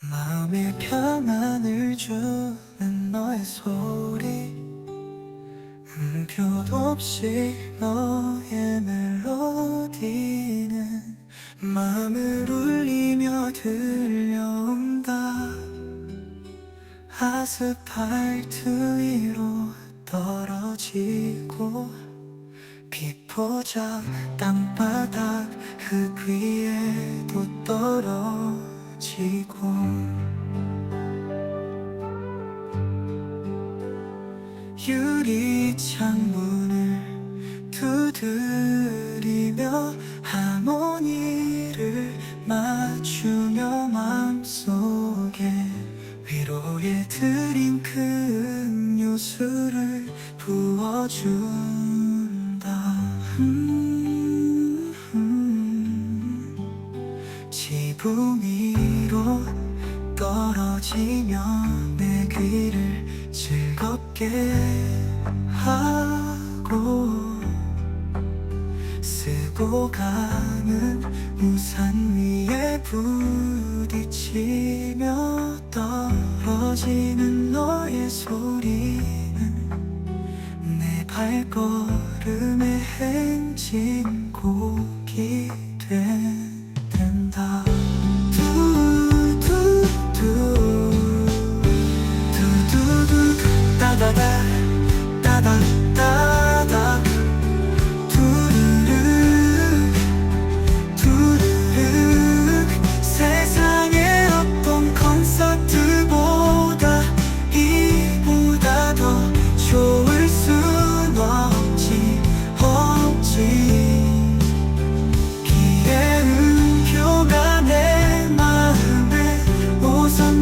마음에 평안을 주는 너의 소리. 음표 없이 너의 멜로디는 마음을 울리며 들려온다. 아스팔트 위로 떨어지고 비포장 땅바닥 흙 위에도 유리 창문을 두드리며 하모니를 맞추며 마음속에 위로의 드링크 음료수를 부어준다 음, 음. 지붕 위로 떨어지며 내 귀를 즐 겁게 하고 쓰고 가는 우산 위에 부딪히며 떨어지는 너의 소리는 내 발걸음의 행진곡이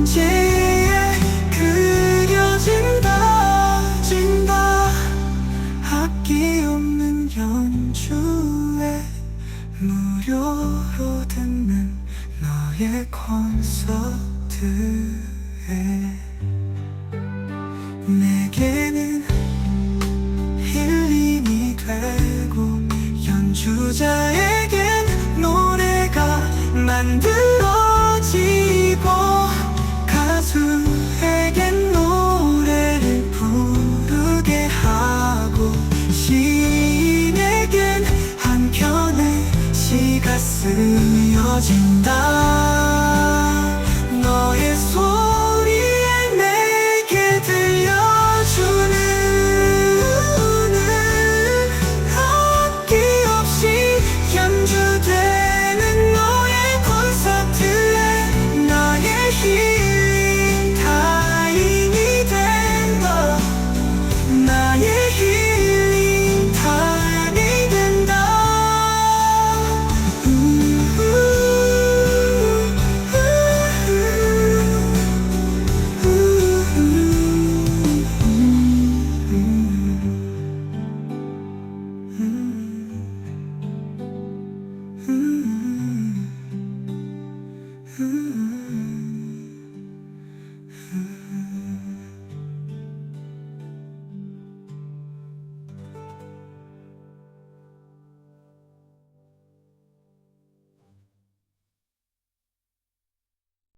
오선지에 그려진다 진다. 악기 없는 연주에 무료로 듣는 너의 콘서트에 내게는 힐링이 되고 연주자에겐 노래가 만들 커진다.